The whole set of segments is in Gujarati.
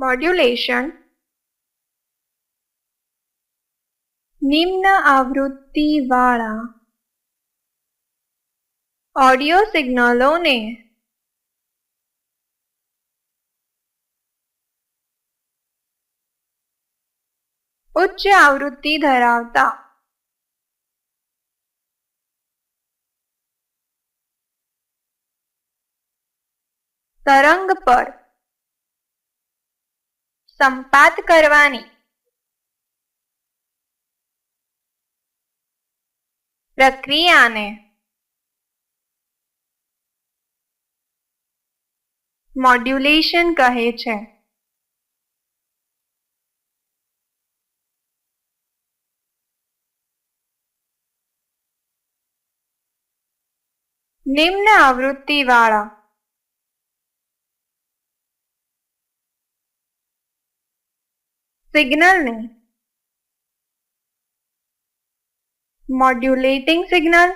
મોડ્યુલેશન નિમ્ન આવૃત્તિવાળા ઓડિયો સિગ્નલોને ઉચ્ચ આવૃત્તિ ધરાવતા તરંગ પર સંપાત કરવાની. પ્રક્રિયાને મોડ્યુલેશન કહે છે. નિમ્ન આવૃત્તિવાળા સિગ્નલને મોડ્યુલેટિંગ સિગ્નલ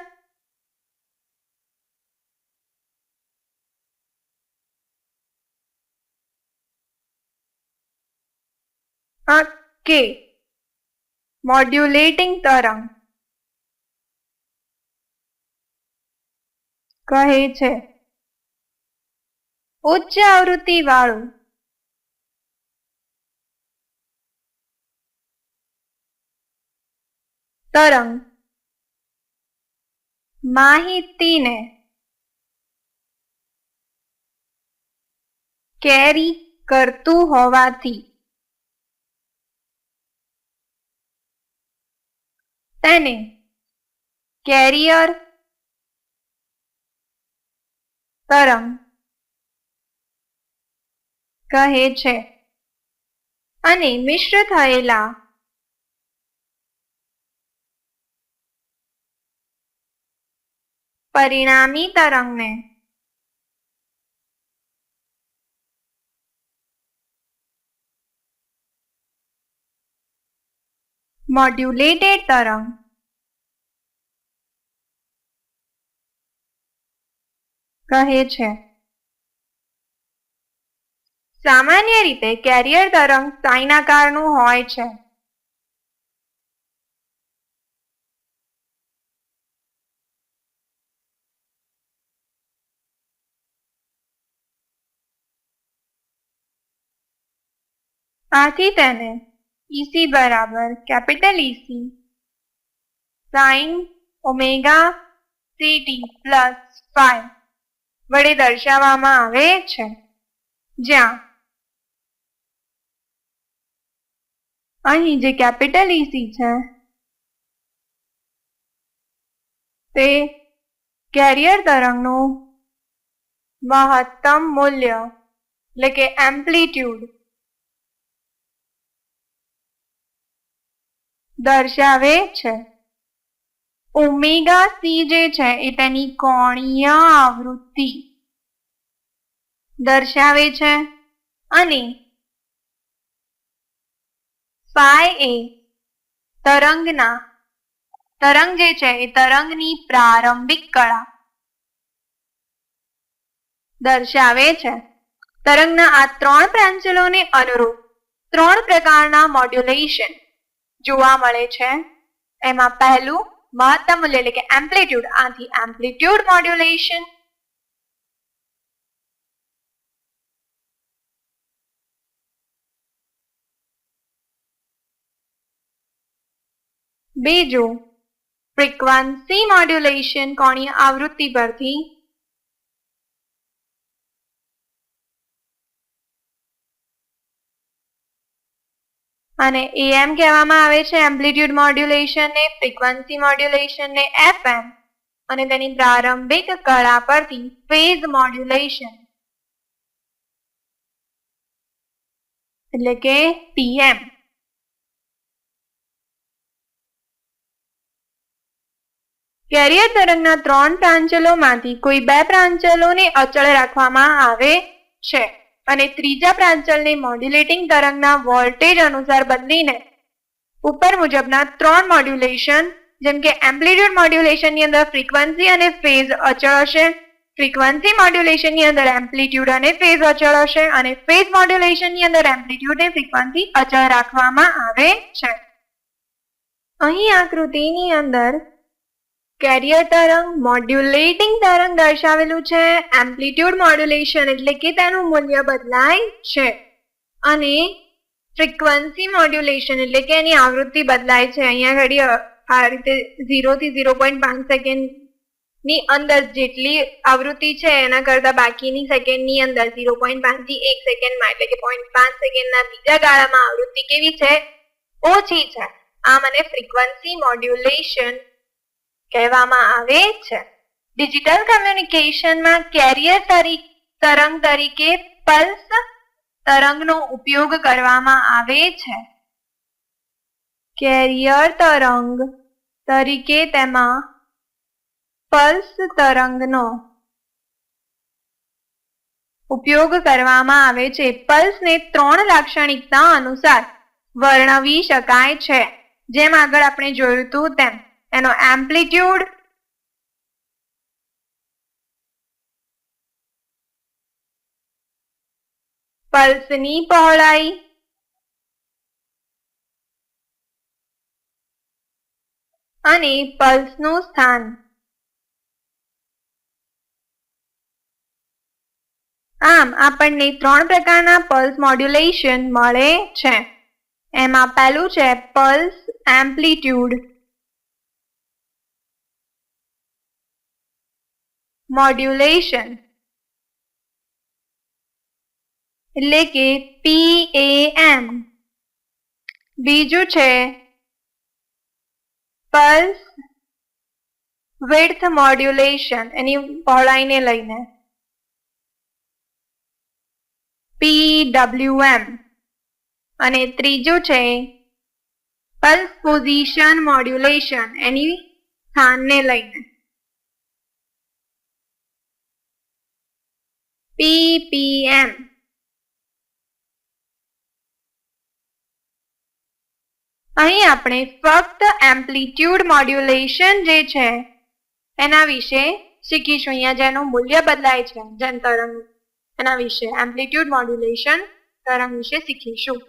કે મોડ્યુલેટિંગ તરંગ કહે છે. ઉચ્ચ આવૃત્તિ વાળું તરંગ. માહિતીને કેરી કરતું હોવાથી તેને કેરિયર તરંગ કહે છે. અને મિશ્ર થયેલા પરિણામી તરંગને. મોડ્યુલેટેડ તરંગ. કહે છે સામાન્ય રીતે કેરિયર તરંગ સાઇનાકારનું હોય છે. આથી તેને ઈસી બરાબર capital EC sine omega CT plus five વડે દર્શાવવામાં આવે છે। જ્યાં। અહીં જે કેપિટલ ઈસી છે, તે કેરિયર તરંગનું મહત્તમ મૂલ્ય, એટલે કે એમ્પ્લિટ્યુડ દર્શાવે છે. ઓમેગા સી જે છે એ તેની કોણીય આવૃત્તિ દર્શાવે છે અને ફાઈ એ તરંગના, તરંગ જે છે એ તરંગની પ્રારંભિક કળા દર્શાવે છે. તરંગના આ ત્રણ પ્રાંચલોને અનુરૂપ ત્રણ પ્રકારના મોડ્યુલેશન જોવા મળે છે. એમાં પહેલું મહત્તમ મૂલ્ય એટલે કે એમ્પ્લિટ્યુડ. આથી એમ્પ્લિટ્યુડ મોડ્યુલેશન. બીજું, ફ્રીક્વન્સી મોડ્યુલેશન કોણીય આવૃત્તિ પરથી અને એમ કહેવામાં આવે છે એમ્પ્લિટ્યુડ મોડ્યુલેશન ને, ફ્રીક્વન્સી મોડ્યુલેશન ને, એફએમ અને તેની પ્રારંભિક કળા પરથી ફેઝ મોડ્યુલેશન. એટલે કે પીએમ. કેરિયર તરંગના ત્રણ પ્રાંચલોમાંથી કોઈ બે પ્રાંચલોને અચળ રાખવામાં આવે છે. અને ત્રીજા પ્રાંચલને મોડ્યુલેટિંગ તરંગના વોલ્ટેજ અનુસાર બદલીને ઉપર મુજબના ત્રણ મોડ્યુલેશન જેમ કે એમ્પ્લિટ્યુડ મોડ્યુલેશનની અંદર ફ્રીક્વન્સી અને ફેઝ અચળ હશે. ફ્રીક્વન્સી મોડ્યુલેશનની અંદર એમ્પ્લિટ્યુડ અને ફેઝ અચળ હશે અને ફેઝ મોડ્યુલેશનની અંદર એમ્પ્લિટ્યુડ અને ફ્રીક્વન્સી અચળ રાખવામાં આવે છે. અહીં આકૃતિની અંદર કેરિયર તરંગ મોડ્યુલેટિંગ તરંગ દર્શાવેલું છે. એમ્પ્લિટ્યુડ મોડ્યુલેશન એટલે કે તેનું મૂલ્ય બદલાય છે. અને ફ્રીક્વન્સી મોડ્યુલેશન એટલે કે એની આવૃત્તિ બદલાય છે. અહીંયા ઘડી આ રીતે ઝીરોથી ઝીરો પોઈન્ટ પાંચ સેકન્ડની અંદર જેટલી આવૃત્તિ છે, એના કરતા બાકીની સેકન્ડની અંદર ઝીરો પોઈન્ટ પાંચથી એક સેકન્ડમાં, એટલે કે પોઈન્ટ પાંચ સેકન્ડના બીજા ગાળામાં આવૃત્તિ કેવી છે? ઓછી છે. આ મને ફ્રીક્વન્સી મોડ્યુલેશન કહેવામાં આવે છે. ડિજિટલ કમ્યુનિકેશનમાં કેરિયર તરંગ તરીકે પલ્સ તરંગનો ઉપયોગ કરવામાં આવે છે. કેરિયર તરંગ તરીકે તેમાં પલ્સ તરંગનો ઉપયોગ કરવામાં આવે છે. પલ્સને ત્રણ લાક્ષણિકતા અનુસાર વર્ણવી શકાય છે. જેમ આગળ આપણે જોયું હતું તેમ એનો એમ્પ્લિટ્યુડ પલ્સની પહોળાઈ અને પલ્સનું સ્થાન. આમ આપણને ત્રણ પ્રકારના પલ્સ મોડ્યુલેશન મળે છે. એમાં પહેલું છે પલ્સ એમ્પ્લિટ્યુડ. મોડ્યુલેશન એટલે કે પીએએમ બીજું છે પલ્સ વિડથ મોડ્યુલેશન એની પહોળાઈને લઈને. પીડબ્લ્યુએમ અને ત્રીજું છે પલ્સ પોઝિશન મોડ્યુલેશન એની સ્થાનને લઈને. પીપીએમ અહીં આપણે ફક્ત એમ્પ્લિટ્યુડ મોડ્યુલેશન જે છે, એના વિશે શીખીશું. અહીંયા જેનું મૂલ્ય બદલાય છે, જેમ તરંગ, એના વિશે એમ્પ્લિટ્યુડ મોડ્યુલેશન તરંગ વિશે શીખીશું.